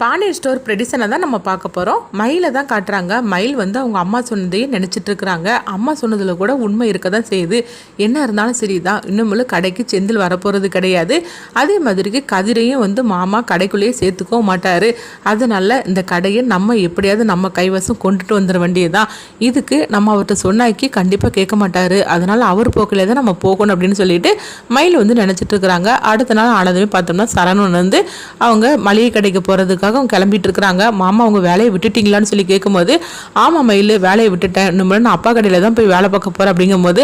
Pandian store ப்ரெடிசனை தான் நம்ம பார்க்க போகிறோம் மயிலை தான் காட்டுறாங்க. மயில் வந்து அவங்க அம்மா சொன்னதையே நினச்சிட்டு இருக்கிறாங்க. அம்மா சொன்னதில் கூட உண்மை இருக்க தான் செய்யுது. என்ன இருந்தாலும் சரி தான். இன்னும் கடைக்கு செந்தில் வரப்போகிறது கிடையாது. அதே மாதிரிக்கு கதிரையும் வந்து மாமா கடைக்குள்ளேயே சேர்த்துக்கவும் மாட்டார். அதனால் இந்த கடையை நம்ம எப்படியாவது நம்ம கைவசம் கொண்டுட்டு வந்துட வேண்டியதுதான் இதுக்கு நம்ம அவர்கிட்ட சொன்னாக்கி கண்டிப்பாக கேட்க மாட்டார். அதனால் அவர் போக்கிலே தான் நம்ம போகணும் அப்படின்னு சொல்லிட்டு மயில் வந்து நினச்சிட்டு இருக்கிறாங்க. அடுத்த நாள் ஆனதுமே பார்த்தோம்னா சரவணன் வந்து அவங்க மளிகை கடைக்கு போகிறதுக்கு அதுக்காக அவங்க கிளம்பிட்டு இருக்கிறாங்க மாமா அவங்க வேலையை விட்டுட்டீங்களான்னு சொல்லி கேட்கும்போது ஆமாம் மயில் வேலையை விட்டுட்டேன். இன்னும் நான் அப்பா கடையில் தான் போய் வேலை பார்க்க போகிறேன் அப்படிங்கும்போது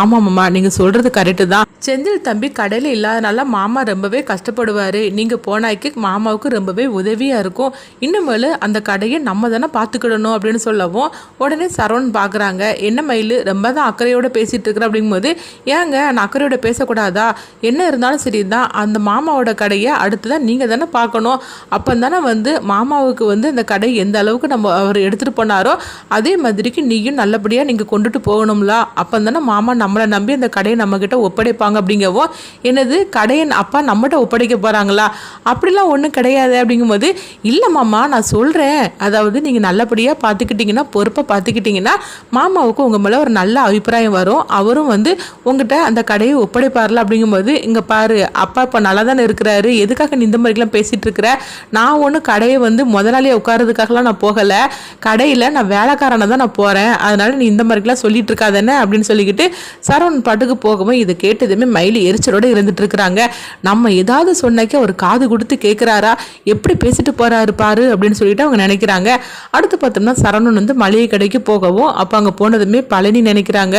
ஆமாம் மாமா நீங்கள் சொல்கிறது கரெக்டு தான். செந்தில் தம்பி கடையில் இல்லாதனால மாமா ரொம்பவே கஷ்டப்படுவார். நீங்கள் போனாய்க்கு மாமாவுக்கு ரொம்பவே உதவியாக இருக்கும். இன்னுமேலு அந்த கடையை நம்ம தானே பார்த்துக்கிடணும் அப்படின்னு சொல்லவும் உடனே சரவணன் பார்க்குறாங்க என்ன மயில் ரொம்ப தான் அக்கறையோடு பேசிகிட்டு இருக்கிற? அப்படிங்கும்போது ஏங்க நான் அக்கறையோட பேசக்கூடாதா? என்ன இருந்தாலும் சரி தான் அந்த மாமாவோட கடையை அடுத்து தான் நீங்கள் தானே பார்க்கணும். அப்போ தானே வந்து மாமாவுக்கு வந்து இந்த கடை எந்த அளவுக்கு நம்ம அவர் எடுத்துகிட்டு போனாரோ அதே மாதிரிக்கு நீயும் நல்லபடியாக நீங்கள் கொண்டுட்டு போகணும்ல. அப்போ தானே மாமா நம்மளை நம்பி அந்த கடையை நம்மக்கிட்ட ஒப்படைப்பாங்க அப்படிங்கவும் என்னது கடையை அப்பா நம்மகிட்ட ஒப்படைக்க போகிறாங்களா அப்படிலாம் ஒன்றும் கிடையாது அப்படிங்கும்போது இல்லை மாமா நான் சொல்கிறேன் அதாவது நீங்கள் நல்லபடியாக பார்த்துக்கிட்டிங்கன்னா பொறுப்பாக பார்த்துக்கிட்டிங்கன்னா மாமாவுக்கு உங்கள் மேலே ஒரு நல்ல அபிப்பிராயம் வரும். அவரும் வந்து உங்ககிட்ட அந்த கடையை ஒப்படைப்பார்ல அப்படிங்கும்போது இங்கே பாரு அப்பா இப்போ நல்லா தானே இருக்கிறாரு. எதுக்காக நீ இந்த மாதிரிலாம் பேசிகிட்டு இருக்கிற? நான் ஒன்று ஒன்றும் கடையை வந்து முதலாளியை உட்காரதுக்காகலாம் நான் போகலை. கடையில் நான் வேலைக்காரனை தான் நான் போகிறேன் அதனால் நீ இந்த மாதிரிலாம் சொல்லிட்டு இருக்காதானே அப்படின்னு சொல்லிக்கிட்டு சரவணன் பாட்டுக்கு போகவும் இதை கேட்டதுமே மயிலி எரிச்சலோடு இருந்துட்டு இருக்கிறாங்க. நம்ம ஏதாவது சொன்னாக்கே ஒரு காது கொடுத்து கேட்குறாரா எப்படி பேசிட்டு போகிறாரு பாரு அப்படின்னு சொல்லிட்டு அவங்க நினைக்கிறாங்க. அடுத்து பார்த்தோம்னா சரவணன் வந்து மளிகை கடைக்கு போகவும் அப்போ அங்கே போனதுமே பழனி நினைக்கிறாங்க.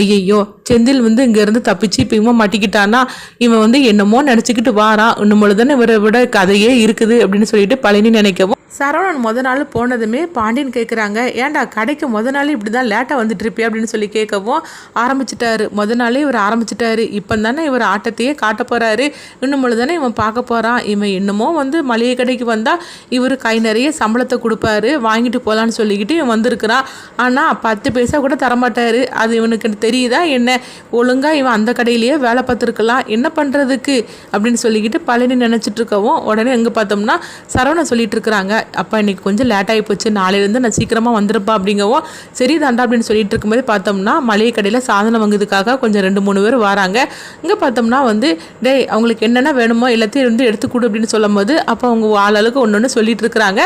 ஐயையோ செந்தில் வந்து இங்கேருந்து தப்பிச்சு இப்போ இவன் மாட்டிக்கிட்டானா? இவன் வந்து என்னமோ நினச்சிக்கிட்டு வாரான். இன்னும் தானே இவரை விட கதையே இருக்குது அப்படின்னு சொல்லிட்டு பழனி நினைக்கவும். சரவணன் முத நாள் போனதுமே பாண்டியன் கேட்குறாங்க ஏன்டா கடைக்கு முத நாள் இப்படி தான் லேட்டாக வந்துட்டு இருப்பியா அப்படின்னு சொல்லி கேட்கவும் ஆரம்பிச்சிட்டாரு. முத நாளே இவர் ஆரம்பிச்சிட்டாரு. இப்போ தானே இவர் ஆட்டத்தையே காட்ட போகிறாரு இன்னும் தானே இவன் பார்க்க போகிறான் இவன் இன்னமும் வந்து மளிகை கடைக்கு வந்தால் இவர் கை நிறைய சம்பளத்தை கொடுப்பாரு. வாங்கிட்டு போகலான்னு சொல்லிக்கிட்டு இவன் வந்திருக்கிறான். ஆனால் பத்து பைசா கூட தரமாட்டார். அது இவனுக்கு தெரியுதா என்ன? ஒழுங்காக இவன் அந்த கடையிலேயே வேலை பார்த்துருக்கலாம். என்ன பண்ணுறதுக்கு அப்படின்னு சொல்லிக்கிட்டு பழனி நினச்சிட்டு இருக்கவும் உடனே எங்கே பார்த்தோம்னா சரவணன் சொல்லிட்டு இருக்கிறாங்க அப்பா இன்னைக்கு கொஞ்சம் லேட் ஆகி போச்சு. நாளையிலேருந்து நான் சீக்கிரமாக வந்துருப்பா அப்படிங்கவும் சரி தாண்டா அப்படின்னு சொல்லிட்டு இருக்கும்போது பார்த்தோம்னா மளிகை கடையில் சாதனம் வாங்குறதுக்காக கொஞ்சம் ரெண்டு மூணு பேர் வராங்க. இங்கே பார்த்தோம்னா வந்து டேய் அவங்களுக்கு என்னென்ன வேணுமோ எல்லாத்தையும் வந்து எடுத்து கொடு அப்படின்னு சொல்லும் போது அப்போ அவங்க ஆளாளுக்கு ஒன்று ஒன்று சொல்லிட்டு இருக்கிறாங்க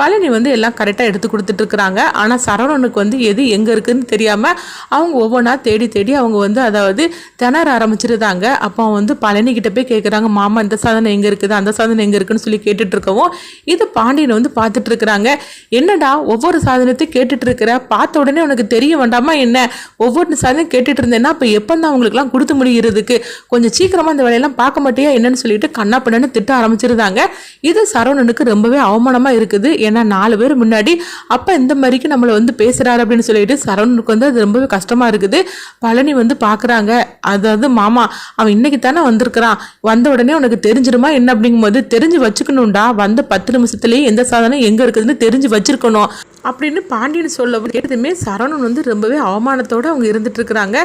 பழனி வந்து எல்லாம் கரெக்டாக எடுத்து கொடுத்துட்டு இருக்கிறாங்க ஆனால் சரவணனுக்கு வந்து எது எங்கே இருக்குதுன்னு தெரியாமல் அவங்க ஒவ்வொன்றா தேடி தேடி அவங்க வந்து அதாவது திணற ஆரம்பிச்சிருந்தாங்க. அப்போ வந்து பழனி கிட்ட போய் கேட்குறாங்க மாமா இந்த சாதனம் எங்கே இருக்குது? அந்த சாதனம் எங்கே இருக்குன்னு சொல்லி கேட்டுட்டு இருக்கவும் இது பாண்டியன் வந்து பார்த்துட்டு இருக்கிறாங்க என்னடா ஒவ்வொரு சாதனத்தையும் கேட்டுட்டு இருக்கிற பார்த்த உடனே உனக்கு தெரிய வேண்டாமா என்ன? ஒவ்வொரு சாதனம் கேட்டுட்டு இருந்தேன்னா அப்போ எப்போ தான் அவங்களுக்குலாம் கொடுத்து முடிகிறதுக்கு கொஞ்சம் சீக்கிரமாக அந்த வேலையெல்லாம் பார்க்க மாட்டியா என்னன்னு சொல்லிட்டு கண்ணா பண்ணன்னு திட்ட ஆரம்பிச்சிருந்தாங்க. இது சரவணனுக்கு ரொம்பவே அவமானமாக இருக்குது. ஏன்னா நாலு பேர் முன்னாடி அப்போ இந்த மாதிரிக்கு நம்மளை வந்து பேசுகிறாரு அப்படின்னு சொல்லிட்டு சரவணனுக்கு வந்து அது ரொம்பவே கஷ்டமாக இருக்குது. பழனி வந்து பார்க்குறாங்க. அதாவது மாமா அவன் இன்னைக்கு தானே வந்திருக்கிறான். வந்த உடனே உனக்கு தெரிஞ்சிருமா என்ன அப்படிங்கும்போது தெரிஞ்சு வச்சுக்கணும்டா. வந்த பத்து நிமிஷத்துலேயே எந்த சாதனம் எங்கே இருக்குதுன்னு தெரிஞ்சு வச்சிருக்கணும். அப்படின்னு பாண்டியன் சொல்ல கேட்டதுமே சரவணன் வந்து ரொம்பவே அவமானத்தோடு அவங்க இருந்துட்டு இருக்கிறாங்க.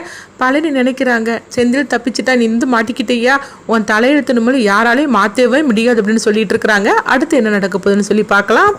பழனி நினைக்கிறாங்க செந்தில் தப்பிச்சுட்டா நின்று மாட்டிக்கிட்டேயா? உன் தலையெழுத்து நம்மளும் யாராலையும் மாற்றவே முடியாது அப்படின்னு சொல்லிட்டு இருக்கிறாங்க. அடுத்து என்ன நடக்க போகுதுன்னு சொல்லி பார்க்கலாம்.